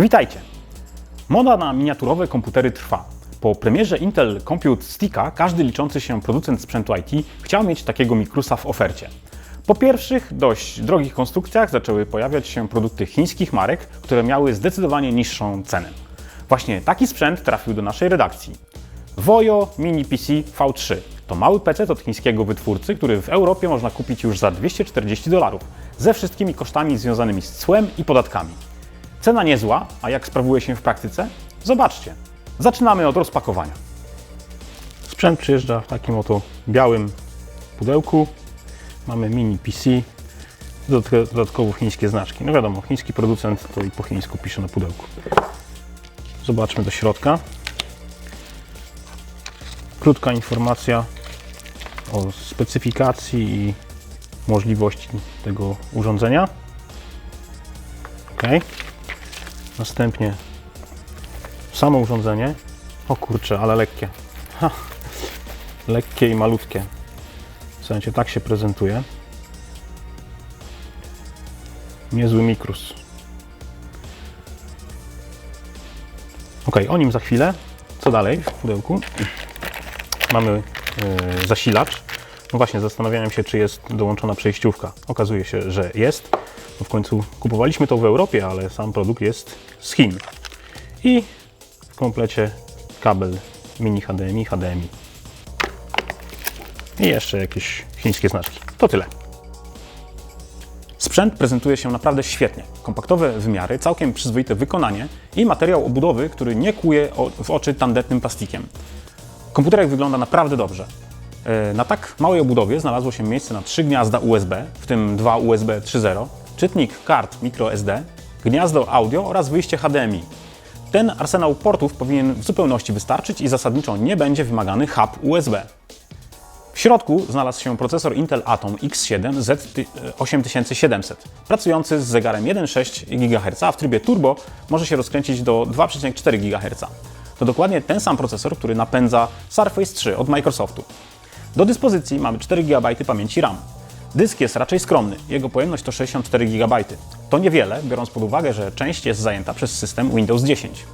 Witajcie! Moda na miniaturowe komputery trwa. Po premierze Intel Compute Sticka każdy liczący się producent sprzętu IT chciał mieć takiego mikrusa w ofercie. Po pierwszych, dość drogich konstrukcjach zaczęły pojawiać się produkty chińskich marek, które miały zdecydowanie niższą cenę. Właśnie taki sprzęt trafił do naszej redakcji. Voyo Mini PC V3 to mały PC od chińskiego wytwórcy, który w Europie można kupić już za 240 dolarów, ze wszystkimi kosztami związanymi z cłem i podatkami. Cena niezła, a jak sprawuje się w praktyce? Zobaczcie. Zaczynamy od rozpakowania. Sprzęt przyjeżdża w takim oto białym pudełku. Mamy mini PC, dodatk- dodatkowo chińskie znaczki. No wiadomo, chiński producent to i po chińsku pisze na pudełku. Zobaczmy do środka. Krótka informacja o specyfikacji i możliwości tego urządzenia. Ok. Następnie samo urządzenie. O kurczę, ale lekkie. Ha. Lekkie i malutkie. W sensie tak się prezentuje. Niezły mikrus. Ok, o nim za chwilę. Co dalej w pudełku? Mamy e, zasilacz. No właśnie, zastanawiałem się, czy jest dołączona przejściówka. Okazuje się, że jest. No w końcu kupowaliśmy to w Europie, ale sam produkt jest z Chin. I w komplecie kabel mini HDMI, HDMI. I jeszcze jakieś chińskie znaczki. To tyle. Sprzęt prezentuje się naprawdę świetnie. Kompaktowe wymiary, całkiem przyzwoite wykonanie i materiał obudowy, który nie kłuje w oczy tandetnym plastikiem. Komputerek wygląda naprawdę dobrze. E, Na tak małej obudowie znalazło się miejsce na trzy gniazda USB, w tym dwa USB 3.0, czytnik kart microSD, gniazdo audio oraz wyjście HDMI. Ten arsenał portów powinien w zupełności wystarczyć i zasadniczo nie będzie wymagany hub USB. W środku znalazł się procesor Intel Atom X7 Z8700, pracujący z zegarem 1,6 GHz, a w trybie turbo może się rozkręcić do 2,4 GHz. To dokładnie ten sam procesor, który napędza Surface 3 od Microsoftu. Do dyspozycji mamy 4 GB pamięci RAM. Dysk jest raczej skromny, jego pojemność to 64 GB. To niewiele, biorąc pod uwagę, że część jest zajęta przez system Windows 10.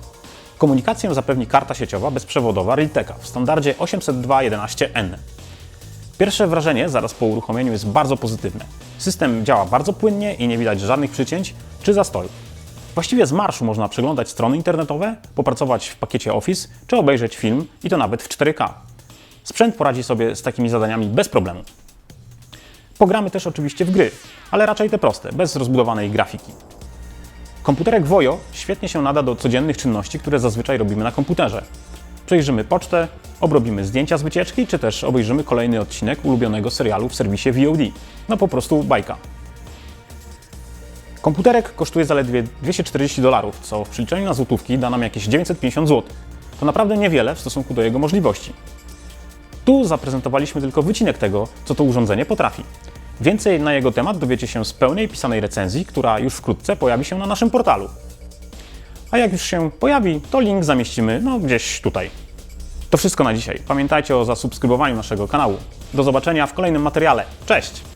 Komunikację zapewni karta sieciowa bezprzewodowa Realteka w standardzie 802.11n. Pierwsze wrażenie zaraz po uruchomieniu jest bardzo pozytywne. System działa bardzo płynnie i nie widać żadnych przycięć czy zastojów. Właściwie z marszu można przeglądać strony internetowe, popracować w pakiecie Office czy obejrzeć film i to nawet w 4K. Sprzęt poradzi sobie z takimi zadaniami bez problemu. Pogramy też oczywiście w gry, ale raczej te proste, bez rozbudowanej grafiki. Komputerek Voyo świetnie się nada do codziennych czynności, które zazwyczaj robimy na komputerze. Przejrzymy pocztę, obrobimy zdjęcia z wycieczki, czy też obejrzymy kolejny odcinek ulubionego serialu w serwisie VOD. No po prostu bajka. Komputerek kosztuje zaledwie 240 dolarów, co w przeliczeniu na złotówki da nam jakieś 950 zł. To naprawdę niewiele w stosunku do jego możliwości. Tu zaprezentowaliśmy tylko wycinek tego, co to urządzenie potrafi. Więcej na jego temat dowiecie się z pełnej pisanej recenzji, która już wkrótce pojawi się na naszym portalu. A jak już się pojawi, to link zamieścimy no gdzieś tutaj. To wszystko na dzisiaj. Pamiętajcie o zasubskrybowaniu naszego kanału. Do zobaczenia w kolejnym materiale. Cześć!